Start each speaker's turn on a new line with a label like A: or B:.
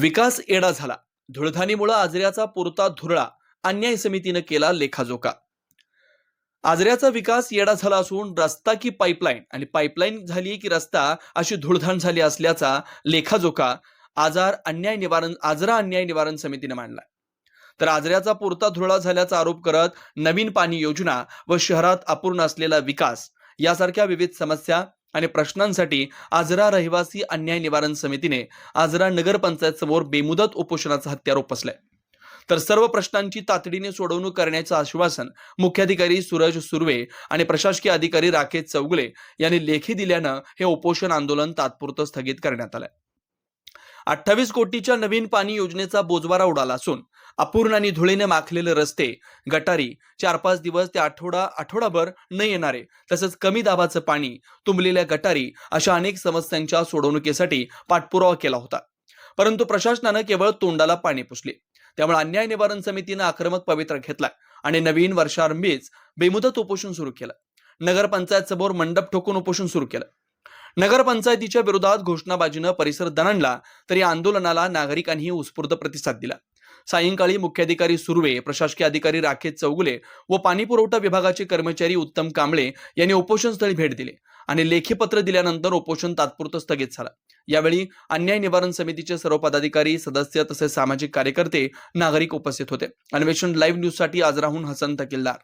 A: विकास एडा झाला. धुळधानीमुळे आजऱ्याचा पुरता धुरळा अन्याय समितीनं केला लेखाजोखा. आजऱ्याचा विकास येडा झाला असून रस्ता की पाईपलाईन आणि पाईपलाईन झाली की रस्ता अशी धुळधाण झाली असल्याचा लेखाजोखा आजार अन्याय निवारण आजरा अन्याय निवारण समितीने मांडला. तर आजऱ्याचा पुरता धुरळा झाल्याचा आरोप करत नवीन पाणी योजना व शहरात अपूर्ण असलेला विकास यासारख्या विविध समस्या आणि प्रश्नांसाठी आजरा रहिवासी अन्याय निवारण समितीने आजरा नगरपंचायत समोर बेमुदत उपोषणाचा हत्यार उपसलाय. तर सर्व प्रश्नांची तातडीने सोडवणूक करण्याचं आश्वासन मुख्याधिकारी सूरज सुर्वे आणि प्रशासकीय अधिकारी राकेश चौगुले यांनी लेखी दिल्यानं हे उपोषण आंदोलन तात्पुरतं स्थगित करण्यात आलंय. अठ्ठावीस कोटीच्या नवीन पाणी योजनेचा बोजवारा उडाला असून अपूर्ण आणि धुळीने माखलेले रस्ते गटारी चार पाच दिवस ते आठवडा आठवडाभर न येणारे तसंच कमी दाबाचं पाणी तुंबलेल्या गटारी अशा अनेक समस्यांच्या सोडवणुकीसाठी पाठपुरावा केला होता. परंतु प्रशासनानं केवळ तोंडाला पाणी पुसले. त्यामुळे अन्याय निवारण समितीनं आक्रमक पवित्रा घेतला आणि नवीन वर्षारंभीच बेमुदत उपोषण सुरू केलं. नगरपंचायत समोर मंडप ठोकून उपोषण सुरू केलं. नगरपंचायतीच्या विरोधात घोषणाबाजीनं परिसर दणाणला तरी आंदोलनाला नागरिकांनी उत्स्फूर्त प्रतिसाद दिला. सायंकाळी मुख्याधिकारी सुर्वे प्रशासकीय अधिकारी राकेश चौगुले व पाणीपुरवठा विभागाचे कर्मचारी उत्तम कांबळे यांनी उपोषणस्थळी भेट दिली आणि लेखी पत्र दिल्यानंतर उपोषण तात्पुरतं स्थगित झालं. यावेळी अन्याय निवारण समितीचे सर्व पदाधिकारी सदस्य तसेच सामाजिक कार्यकर्ते नागरिक उपस्थित होते. अन्वेषण लाईव्ह न्यूजसाठी आजराहून हसन तकिल्दार.